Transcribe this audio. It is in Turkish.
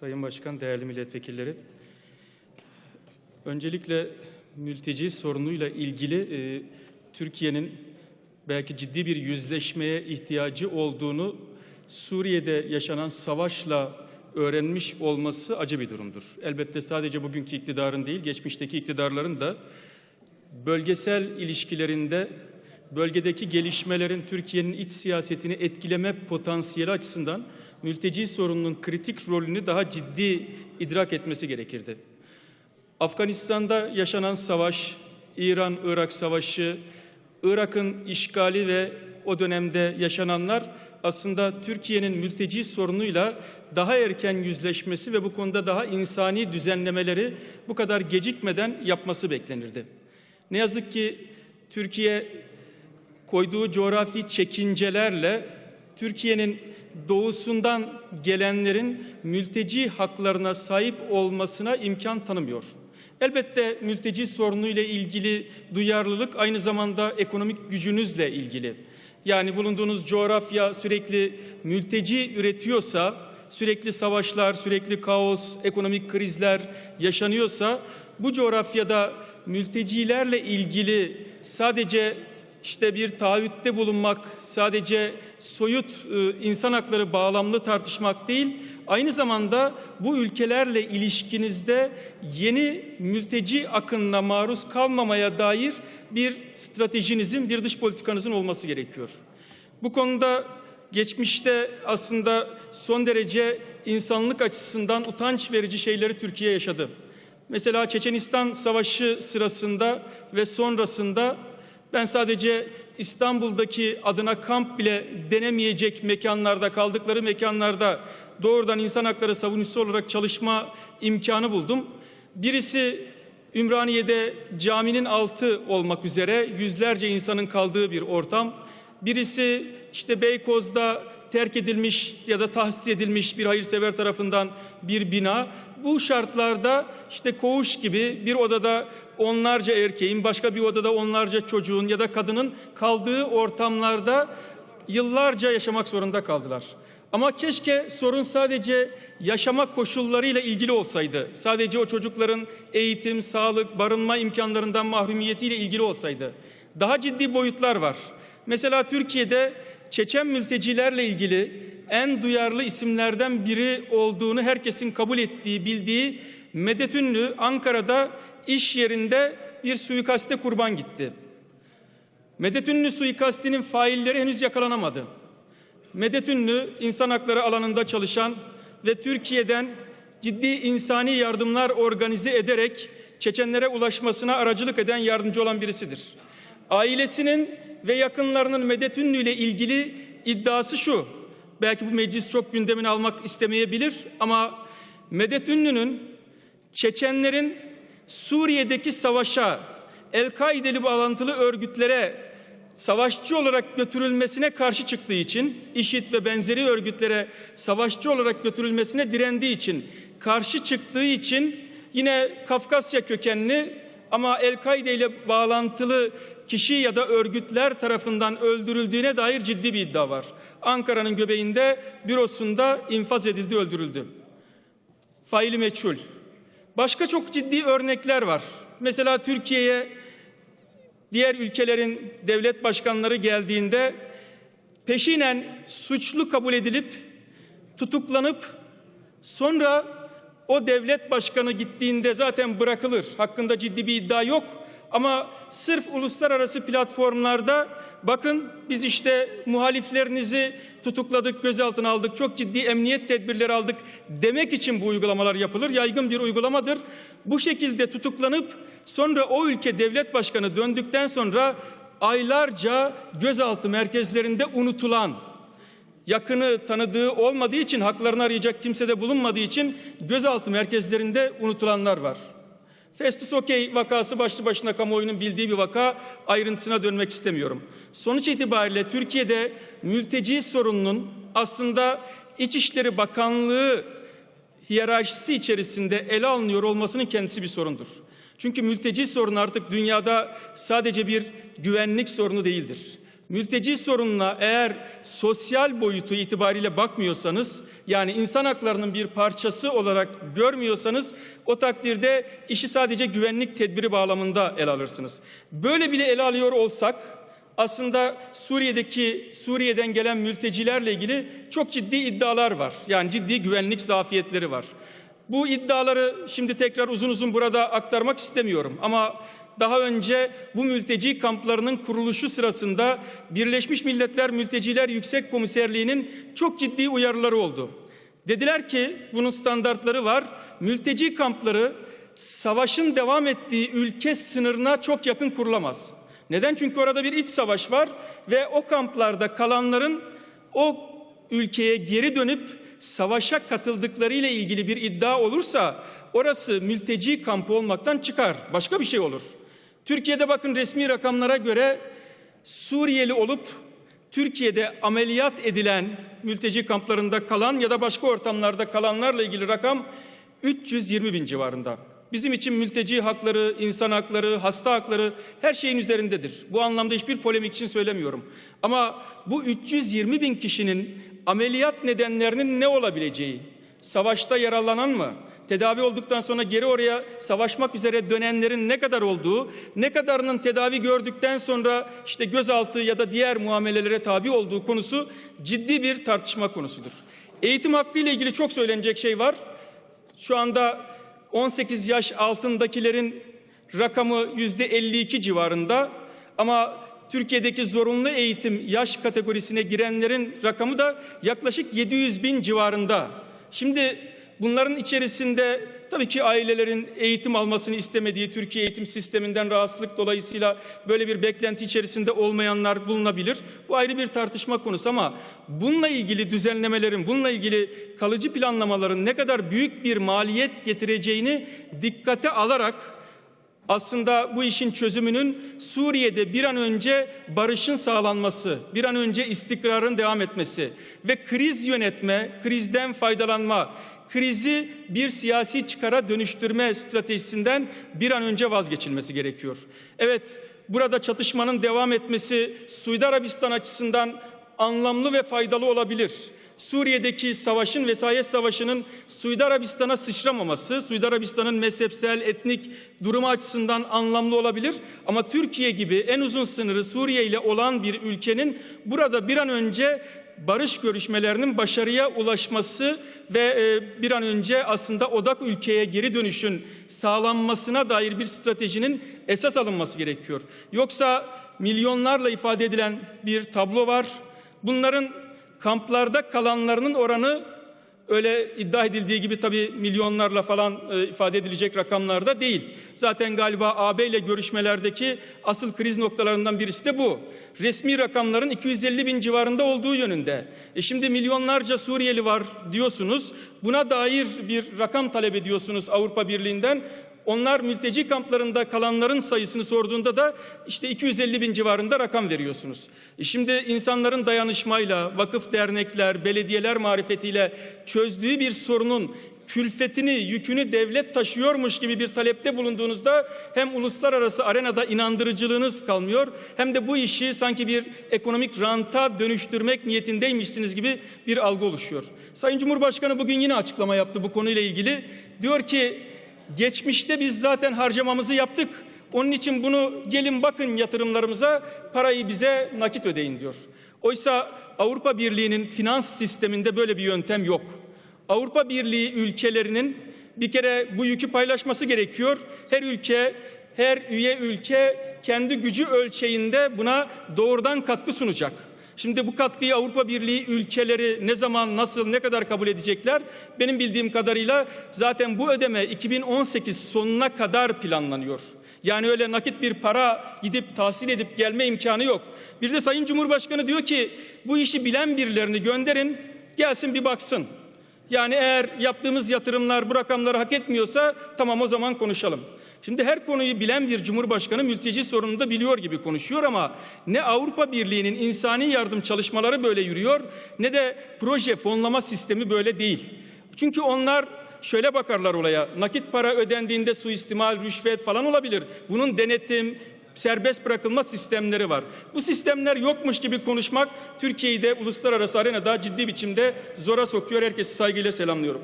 Sayın Başkan, değerli milletvekilleri. Öncelikle mülteci sorunuyla ilgili e, Türkiye'nin belki ciddi bir yüzleşmeye ihtiyacı olduğunu Suriye'de yaşanan savaşla öğrenmiş olması acı bir durumdur. Elbette sadece bugünkü iktidarın değil, geçmişteki iktidarların da bölgesel ilişkilerinde bölgedeki gelişmelerin Türkiye'nin iç siyasetini etkileme potansiyeli açısından mülteci sorununun kritik rolünü daha ciddi idrak etmesi gerekirdi. Afganistan'da yaşanan savaş, İran-Irak savaşı, Irak'ın işgali ve o dönemde yaşananlar aslında Türkiye'nin mülteci sorunuyla daha erken yüzleşmesi ve bu konuda daha insani düzenlemeleri bu kadar gecikmeden yapması beklenirdi. Ne yazık ki Türkiye koyduğu coğrafi çekincelerle Türkiye'nin doğusundan gelenlerin mülteci haklarına sahip olmasına imkan tanımıyor. Elbette mülteci sorunu ile ilgili duyarlılık aynı zamanda ekonomik gücünüzle ilgili. Yani bulunduğunuz coğrafya sürekli mülteci üretiyorsa, sürekli savaşlar, sürekli kaos, ekonomik krizler yaşanıyorsa bu coğrafyada mültecilerle ilgili sadece işte bir taahhütte bulunmak, sadece soyut e, insan hakları bağlamlı tartışmak değil, aynı zamanda bu ülkelerle ilişkinizde yeni mülteci akınına maruz kalmamaya dair bir stratejinizin, bir dış politikanızın olması gerekiyor. Bu konuda geçmişte aslında son derece insanlık açısından utanç verici şeyleri Türkiye yaşadı. Mesela Çeçenistan Savaşı sırasında ve sonrasında ben sadece İstanbul'daki adına kamp bile denemeyecek mekanlarda, kaldıkları mekanlarda doğrudan insan hakları savunucusu olarak çalışma imkanı buldum. Birisi Ümraniye'de caminin altı olmak üzere yüzlerce insanın kaldığı bir ortam. Birisi işte Beykoz'da terk edilmiş ya da tahsis edilmiş bir hayırsever tarafından bir bina. Bu şartlarda işte koğuş gibi bir odada onlarca erkeğin, başka bir odada onlarca çocuğun ya da kadının kaldığı ortamlarda yıllarca yaşamak zorunda kaldılar. Ama keşke sorun sadece yaşama koşullarıyla ilgili olsaydı. Sadece o çocukların eğitim, sağlık, barınma imkanlarından mahrumiyetiyle ilgili olsaydı. Daha ciddi boyutlar var. Mesela Türkiye'de Çeçen mültecilerle ilgili en duyarlı isimlerden biri olduğunu herkesin kabul ettiği, bildiği Medet Ünlü Ankara'da iş yerinde bir suikaste kurban gitti. Medet Ünlü suikastinin failleri henüz yakalanamadı. Medet Ünlü insan hakları alanında çalışan ve Türkiye'den ciddi insani yardımlar organize ederek Çeçenlere ulaşmasına aracılık eden yardımcı olan birisidir. Ailesinin ve yakınlarının Medet Ünlü ile ilgili iddiası şu. Belki bu meclis çok gündemine almak istemeyebilir ama Medet Ünlü'nün Çeçenlerin Suriye'deki savaşa El-Kaide'li bağlantılı örgütlere savaşçı olarak götürülmesine karşı çıktığı için, IŞİD ve benzeri örgütlere savaşçı olarak götürülmesine direndiği için, karşı çıktığı için yine Kafkasya kökenli ama El-Kaide ile bağlantılı kişi ya da örgütler tarafından öldürüldüğüne dair ciddi bir iddia var. Ankara'nın göbeğinde bürosunda infaz edildi, öldürüldü. Faili meçhul. Başka çok ciddi örnekler var. Mesela Türkiye'ye diğer ülkelerin devlet başkanları geldiğinde peşinen suçlu kabul edilip tutuklanıp sonra o devlet başkanı gittiğinde zaten bırakılır. Hakkında ciddi bir iddia yok. Ama sırf uluslararası platformlarda bakın biz işte muhaliflerinizi tutukladık, gözaltına aldık, çok ciddi emniyet tedbirleri aldık demek için bu uygulamalar yapılır. Yaygın bir uygulamadır. Bu şekilde tutuklanıp sonra o ülke devlet başkanı döndükten sonra aylarca gözaltı merkezlerinde unutulan yakını tanıdığı olmadığı için haklarını arayacak kimse de bulunmadığı için gözaltı merkezlerinde unutulanlar var. Festus Okey vakası başlı başına kamuoyunun bildiği bir vaka ayrıntısına dönmek istemiyorum. Sonuç itibariyle Türkiye'de mülteci sorununun aslında İçişleri Bakanlığı hiyerarşisi içerisinde ele alınıyor olmasının kendisi bir sorundur. Çünkü mülteci sorunu artık dünyada sadece bir güvenlik sorunu değildir. Mülteci sorununa eğer sosyal boyutu itibariyle bakmıyorsanız, yani insan haklarının bir parçası olarak görmüyorsanız o takdirde işi sadece güvenlik tedbiri bağlamında ele alırsınız. Böyle bile ele alıyor olsak aslında Suriye'deki Suriye'den gelen mültecilerle ilgili çok ciddi iddialar var. Yani ciddi güvenlik zafiyetleri var. Bu iddiaları şimdi tekrar uzun uzun burada aktarmak istemiyorum ama daha önce bu mülteci kamplarının kuruluşu sırasında Birleşmiş Milletler Mülteciler Yüksek Komiserliği'nin çok ciddi uyarıları oldu. Dediler ki bunun standartları var. Mülteci kampları savaşın devam ettiği ülke sınırına çok yakın kurulamaz. Neden? Çünkü orada bir iç savaş var ve o kamplarda kalanların o ülkeye geri dönüp savaşa katıldıkları ile ilgili bir iddia olursa orası mülteci kampı olmaktan çıkar. Başka bir şey olur. Türkiye'de bakın resmi rakamlara göre Suriyeli olup Türkiye'de ameliyat edilen mülteci kamplarında kalan ya da başka ortamlarda kalanlarla ilgili rakam 320 bin civarında. Bizim için mülteci hakları, insan hakları, hasta hakları her şeyin üzerindedir. Bu anlamda hiçbir polemik için söylemiyorum. Ama bu 320 bin kişinin ameliyat nedenlerinin ne olabileceği, savaşta yaralanan mı, tedavi olduktan sonra geri oraya savaşmak üzere dönenlerin ne kadar olduğu, ne kadarının tedavi gördükten sonra işte gözaltı ya da diğer muamelelere tabi olduğu konusu ciddi bir tartışma konusudur. Eğitim hakkı ile ilgili çok söylenecek şey var. Şu anda 18 yaş altındakilerin rakamı yüzde 52 civarında ama Türkiye'deki zorunlu eğitim yaş kategorisine girenlerin rakamı da yaklaşık 700 bin civarında. Şimdi bunların içerisinde tabii ki ailelerin eğitim almasını istemediği Türkiye eğitim sisteminden rahatsızlık dolayısıyla böyle bir beklenti içerisinde olmayanlar bulunabilir. Bu ayrı bir tartışma konusu ama bununla ilgili düzenlemelerin, bununla ilgili kalıcı planlamaların ne kadar büyük bir maliyet getireceğini dikkate alarak aslında bu işin çözümünün Suriye'de bir an önce barışın sağlanması, bir an önce istikrarın devam etmesi ve kriz yönetme, krizden faydalanma, krizi bir siyasi çıkara dönüştürme stratejisinden bir an önce vazgeçilmesi gerekiyor. Evet, burada çatışmanın devam etmesi Suudi Arabistan açısından anlamlı ve faydalı olabilir. Suriye'deki savaşın vesayet savaşının Suudi Arabistan'a sıçramaması, Suudi Arabistan'ın mezhepsel, etnik durumu açısından anlamlı olabilir. Ama Türkiye gibi en uzun sınırı Suriye ile olan bir ülkenin burada bir an önce barış görüşmelerinin başarıya ulaşması ve e, bir an önce aslında odak ülkeye geri dönüşün sağlanmasına dair bir stratejinin esas alınması gerekiyor. Yoksa milyonlarla ifade edilen bir tablo var. Bunların kamplarda kalanlarının oranı öyle iddia edildiği gibi tabii milyonlarla falan e, ifade edilecek rakamlarda değil. Zaten galiba AB ile görüşmelerdeki asıl kriz noktalarından birisi de bu. Resmi rakamların 250 bin civarında olduğu yönünde. E şimdi milyonlarca Suriyeli var diyorsunuz. Buna dair bir rakam talep ediyorsunuz Avrupa Birliği'nden. Onlar mülteci kamplarında kalanların sayısını sorduğunda da işte 250 bin civarında rakam veriyorsunuz. E şimdi insanların dayanışmayla, vakıf dernekler, belediyeler marifetiyle çözdüğü bir sorunun külfetini, yükünü devlet taşıyormuş gibi bir talepte bulunduğunuzda hem uluslararası arenada inandırıcılığınız kalmıyor hem de bu işi sanki bir ekonomik ranta dönüştürmek niyetindeymişsiniz gibi bir algı oluşuyor. Sayın Cumhurbaşkanı bugün yine açıklama yaptı bu konuyla ilgili. Diyor ki Geçmişte biz zaten harcamamızı yaptık. Onun için bunu gelin bakın yatırımlarımıza parayı bize nakit ödeyin diyor. Oysa Avrupa Birliği'nin finans sisteminde böyle bir yöntem yok. Avrupa Birliği ülkelerinin bir kere bu yükü paylaşması gerekiyor. Her ülke, her üye ülke kendi gücü ölçeğinde buna doğrudan katkı sunacak. Şimdi bu katkıyı Avrupa Birliği ülkeleri ne zaman, nasıl, ne kadar kabul edecekler? Benim bildiğim kadarıyla zaten bu ödeme 2018 sonuna kadar planlanıyor. Yani öyle nakit bir para gidip tahsil edip gelme imkanı yok. Bir de Sayın Cumhurbaşkanı diyor ki bu işi bilen birilerini gönderin, gelsin bir baksın. Yani eğer yaptığımız yatırımlar bu rakamları hak etmiyorsa tamam o zaman konuşalım. Şimdi her konuyu bilen bir cumhurbaşkanı mülteci sorununu da biliyor gibi konuşuyor ama ne Avrupa Birliği'nin insani yardım çalışmaları böyle yürüyor ne de proje fonlama sistemi böyle değil. Çünkü onlar şöyle bakarlar olaya nakit para ödendiğinde suistimal, rüşvet falan olabilir. Bunun denetim, serbest bırakılma sistemleri var. Bu sistemler yokmuş gibi konuşmak Türkiye'yi de uluslararası arenada ciddi biçimde zora sokuyor. Herkesi saygıyla selamlıyorum.